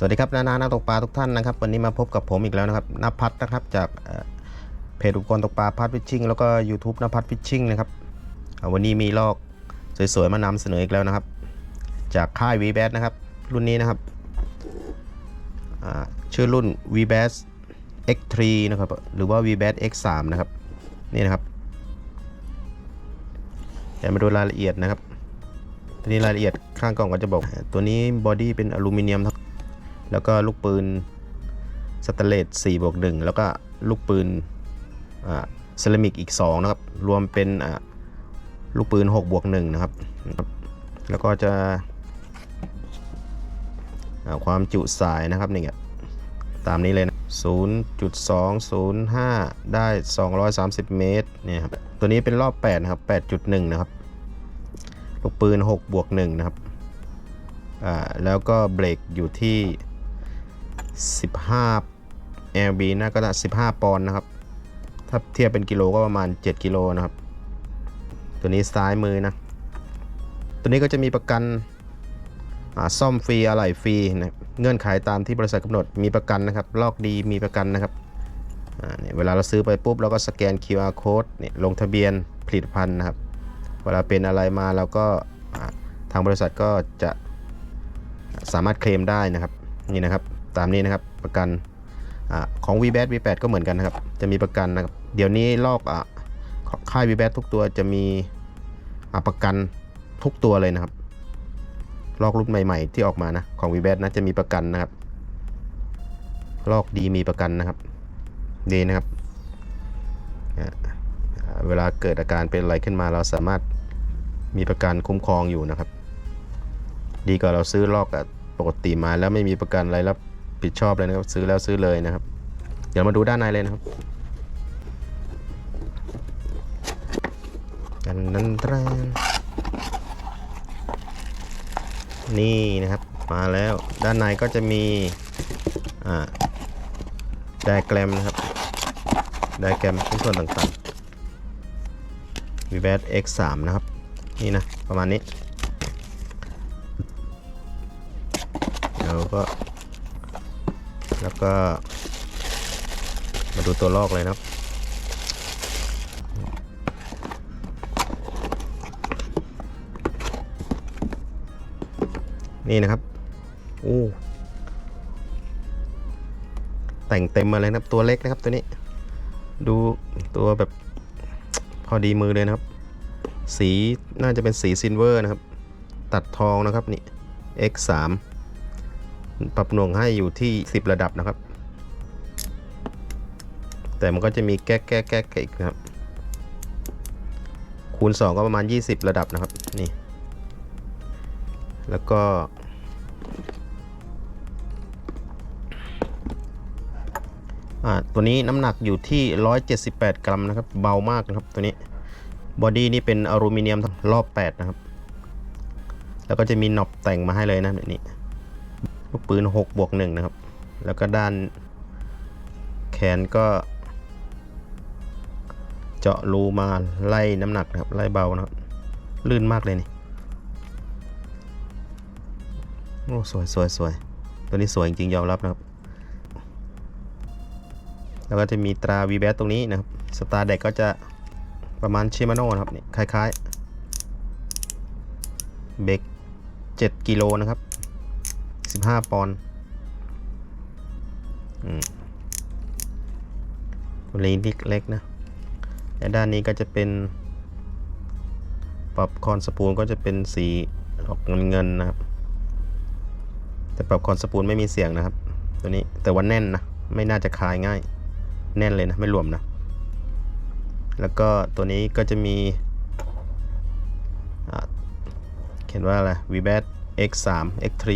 สวัสดีครับนานานักตกปลาทุกท่านนะครับ วันนี้มาพบกับผมอีกแล้วนะครับนภัทรนะครับจากเพจอุปกรณ์ตกปลาพัดฟิชชิ่งแล้วก็ YouTube นภัทรฟิชชิ่งนะครับวันนี้มีลอกสวยๆ มานำเสนออีกแล้วนะครับ จากค่าย v b a s นะครับ รุ่นนี้นะครับชื่อรุ่น v b a s X3 นะครับหรือว่า v b a s X3 นะครับนี่นะครับเดี๋ยวมาดูรายละเอียดนะครับทีนี้รายละเอียดข้างกล่องก็จะบอก ตัวนี้บอดี้เป็นอลูมิเนียม แล้วก็ลูกปืนสแตนเลส4บวก1แล้วก็ลูกปืนอ่าเซรามิกอีก 2 นะครับ รวมเป็นอ่าลูกปืน6บวก1นะครับ แล้วก็จะความจุสายนะครับนี่ตามนี้เลยนะ0.205 ได้ 230 เมตรเนี่ยครับตัวนี้เป็นรอบ 8 นะครับ 8.1 นะครับ ลูกปืน 6 บวก 1 นะครับ อ่า แล้วก็เบรกอยู่ที่ 15 LB น่าก็น่า15 ปอนด์นะครับ ถ้าเทียบเป็นกิโลก็ประมาณ 7 กิโลนะครับ ตัวนี้ซ้ายมือนะ ตัวนี้ก็จะมีประกันอ่าซ่อมฟรีอะไหล่ฟรีนะเงื่อนไขตามที่บริษัทกำหนดมีประกันนะครับ ลอกดีมีประกันนะครับอ่าเนี่ยเวลาเราซื้อไปปุ๊บเราก็สแกน QR code เนี่ยลงทะเบียนผลิตภัณฑ์นะครับ เวลาเป็นอะไรมาเราก็อ่าทางบริษัทก็จะสามารถเคลมได้นะครับนี่นะครับ ตามนี้นะครับประกันอของ v b a t V8 ก็เหมือนกันนะครับ จะมีประกันนะครับ เดี๋ยวนี้ลอกอค่าย v b a t ทุกตัวจะมีะประกันทุกตัวเลยนะครับ ลอกรุ่นใหม่ ๆ ที่ออกมานะของ v b a t นะจะมีประกันนะครับ ลอกดีมีประกันนะครับดีนะครับ เวลาเกิดอาการเป็นอะไรขึ้นมาเราสามารถมีประกันคุ้มครองอยู่นะครับ ดีกว่าเราซื้อลอกปกติมาแล้วไม่มีประกันอะไรรับ ผิดชอบเลยนะครับ ซื้อแล้วซื้อเลยนะครับ เดี๋ยวมาดูด้านในเลยนะครับกันนั้นตรานนี่นะครับ มาแล้วด้านในก็จะมีอ่าไดแกรมนะครับไดแกรมทุกส่วนต่างๆ v b a t X3 นะครับ นี่นะ ประมาณนี้ แล้วก็ แล้วก็ มาดูตัวลอกเลยนะครับนี่นะครับ โอ้ แต่งเต็มมาเลยนะครับ ตัวเล็กนะครับตัวนี้ ดูตัวแบบพอดีมือเลยนะครับ สีน่าจะเป็นสีซิลเวอร์นะครับ ตัดทองนะครับนี่ X3 ปรับหน่วงให้อยู่ที่ 10 ระดับนะครับ แต่มันก็จะมีแก๊กแก๊กแก๊กอีกนะครับ คูณ 2 ก็ประมาณ 20 ระดับนะครับนี่ แล้วก็ ตัวนี้น้ำหนักอยู่ที่ 178 กรัมนะครับ เบามากนะครับตัวนี้บอดี้นี่เป็นอลูมิเนียมรอบ 8 นะครับ แล้วก็จะมีน็อปแต่งมาให้เลยนะแบบนี้ ลูกปืน6บวก1นะครับ แล้วก็ด้านแขนก็ เจาะรูมาไล่น้ำหนักนะครับ ไล่เบานะครับ ลื่นมากเลยนี่โอ้สวยสวยสวยตัวนี้สวยจริงๆยอมรับนะครับ แล้วก็จะมีตรา v b a t ตรงนี้นะครับสตาร์เด็กก็จะประมาณชิมาโน่นะครับนี่คล้ายๆเบรก7กิโลนะครับ 15ปอนด์อืมตัวนี้กเล็กนะและด้านนี้ก็จะเป็นปรับคอนสปูลก็จะเป็นสีออกเงินๆนะครับ แต่ปรับคอนสปูลไม่มีเสียงนะครับ ตัวนี้แต่ว่าแน่นนะ ไม่น่าจะคลายง่าย แน่นเลยนะ ไม่หลวมนะ แล้วก็ตัวนี้ก็จะมีเขียนว่าอะไร v b a t X3 X3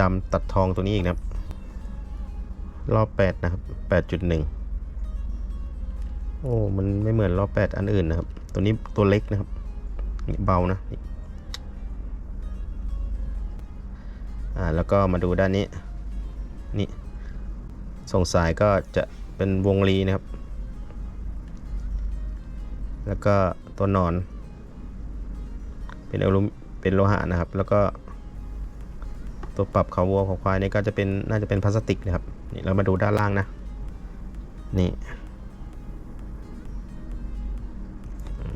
ดำตัดทองตัวนี้อีกนะครับ รอบ 8 นะครับ 8.1 โอ้ มันไม่เหมือนรอบ 8 อันอื่นนะครับ ตัวนี้ตัวเล็กนะครับนี่เบานะอ่าแล้วก็มาดูด้านนี้ นี่ส่งสายก็จะเป็นวงรีนะครับ แล้วก็ตัวนอน เป็นอลูเป็นโลหะนะครับ แล้วก็ ตัวปรับเขาวัวของควายนี่ก็จะเป็นน่าจะเป็นพลาสติกนะครับนี่เรามาดูด้านล่างนะนี่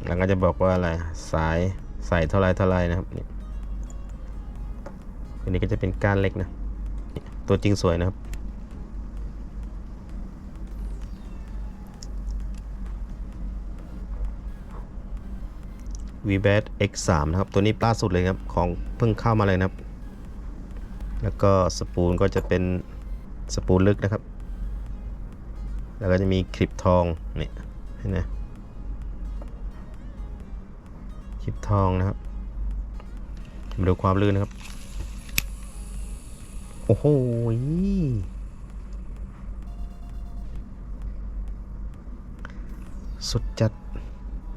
แล้วก็จะบอกว่าอะไรสายใส่เท่าไรเท่าไรนะครับนี่อันนี้ก็จะเป็นก้านเล็กนะตัวจริงสวยนะครับวี v b a t X3 นะครับ ตัวนี้ล่าสุดเลยครับ ของเพิ่งเข้ามาเลยนะครับ แล้วก็สปูลก็จะเป็นสปูลลึกนะครับ แล้วก็จะมีคลิปทองนี่เห็นไหมคลิปทองนะครับ มาดูความลื่นนะครับ โอ้โหสุดจัด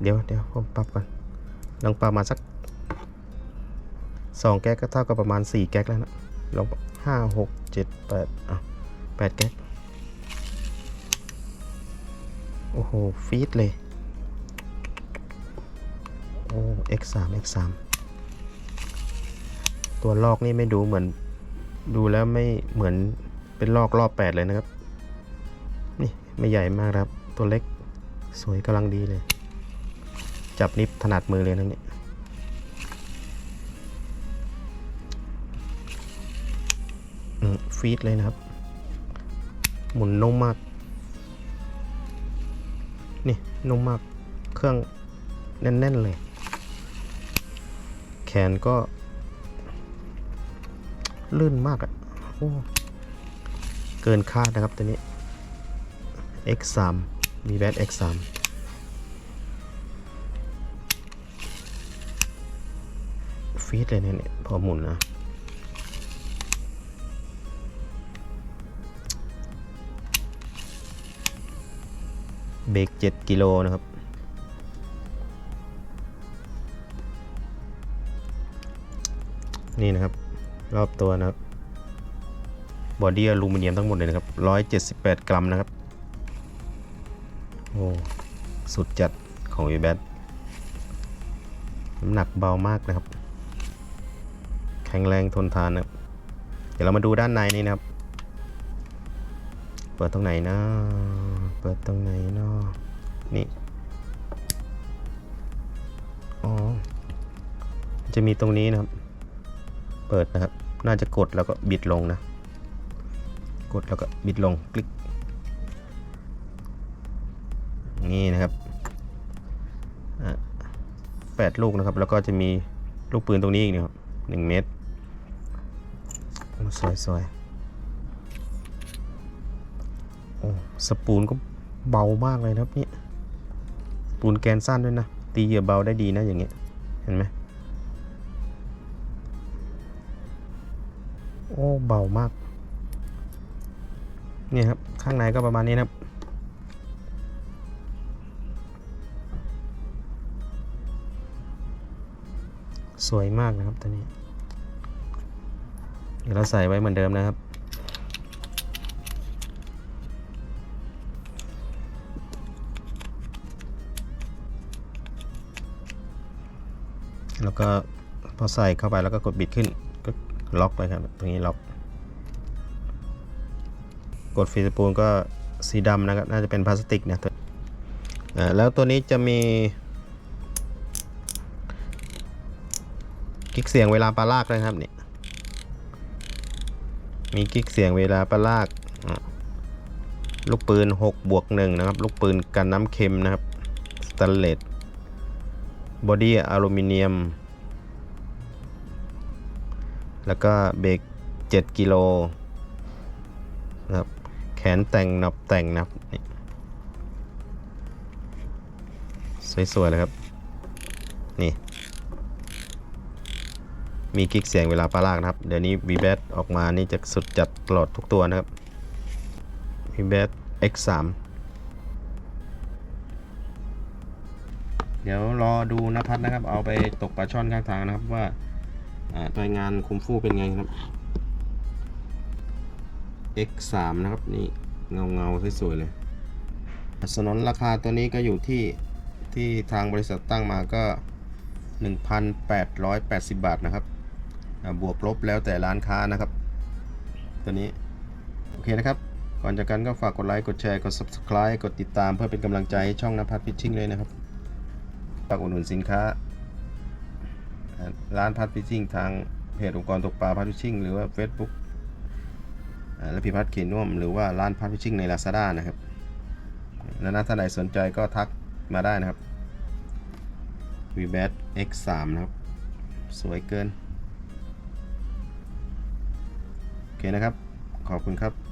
เดี๋ยวเดี๋ยวผมปรับก่อนลองประมาณสักสองแก๊กก็เท่ากับประมาณสี่แก๊กแล้วนะ ลองห้าหกเจ็ดแปดอะแปดแก๊กโอ้โห ฟีดเลย โอ้ x 3 x 3ตัวลอกนี่ไม่ดูเหมือน ดูแล้วไม่เหมือนเป็นลอกรอบแปดเลยนะครับ นี่ไม่ใหญ่มากครับ ตัวเล็กสวยกำลังดีเลย จับนิบถนัดมือเลยนะเนี่ย ฟีดเลยนะครับ หมุนนุ่มมาก นี่นุ่มมากเครื่องแน่น ๆ เลย แขนก็ ลื่นมากอะ่ะโอ้เกินคาดนะครับตัวนี้ X3 มีแบต X3 ฟีดเลยเนี่ยเนี่ยพอหมุนนะ เบรก7กิโลนะครับ นี่นะครับ รอบตัวนะครับ บอดี้อลูมิเนียมทั้งหมดเลยนะครับ 178 กรัมนะครับ โอ้ สุดจัดของ v b a t น้ำหนักเบามากนะครับ แข็งแรงทนทานนะครับ เดี๋ยวเรามาดูด้านในนี่นะครับ เปิดตรงไหนนะ เปิดตรงไหนเนาะนี่ อ๋อ จะมีตรงนี้นะครับ เปิดนะครับ น่าจะกดแล้วก็บิดลงนะ กดแล้วก็บิดลงคลิก นี่นะครับอะแปดลูกนะครับ แล้วก็จะมีลูกปืนตรงนี้อีกนะครับหนึ่งเมตรสวยส สปูนก็เบามากเลยนะครับนี่สปูนแกนสั้นด้วยนะ ตีเหยื่อเบาได้ดีนะอย่างเงี้ย เห็นไหมโอ้เบามาก นี่ครับ ข้างในก็ประมาณนี้นะครับสวยมากนะครับตัวนี้ เดี๋ยวเราใส่ไว้เหมือนเดิมนะครับ ก็พอใส่เข้าไปแล้วก็กดบิดขึ้นก็ล็อกเลยครับตรงนี้ล็อก กดฟรีสปูลก็สีดำนะครับน่าจะเป็นพลาสติกนะตัวแล้วตัวนี้จะมีกิ๊กเสียงเวลาปลาลากเลยครับนี่มีกิ๊กเสียงเวลาปลาลากลูกปืน6บวก1นะครับ ลูกปืนกันน้ำเค็มนะครับสแตนเลสบอดี้อลูมิเนียม แล้วก็เบรก7กิโลนะครับแขนแต่งนับแต่งนับสวยๆเลยครับ นี่ มีกิ๊กเสียงเวลาปลาลากนะครับ เดี๋ยวนี้ v b a t ออกมานี่จะสุดจัดตลอดทุกตัวนะครับ v b a t X3 เดี๋ยวรอดูนภัทรนะครับ เอาไปตกปลาช่อนข้างทางนะครับว่า อ่าตัวงานคุมฟูเป็นไงครับ X3 นะครับนี่เงาเงาสวยๆเลยสนนราคาตัวนี้ก็อยู่ที่ที่ทางบริษัทตั้งมาก็ 1,880 บาทนะครับ บวกลบแล้วแต่ร้านค้านะครับ ตัวนี้ โอเคนะครับ ก่อนจากกันก็ฝากกดไลค์ กดแชร์ กด subscribe กดติดตามเพื่อเป็นกำลังใจให้ช่องนภัทรฟิชชิ่งเลยนะครับฝากอุดหนุนสินค้า ร้านพัทฟิชชิ่งทางเพจองค์กรตกปลาพัทฟิชชิ่งหรือว่า Facebook และพิพัฒน์เขนน่วมหรือว่าร้านพัทฟิชชิ่งใน Lazada นะครับ แล้วนะท่านใดสนใจก็ทักมาได้นะครับ v b a t X3 นะครับ สวยเกิน โอเคนะครับ ขอบคุณครับ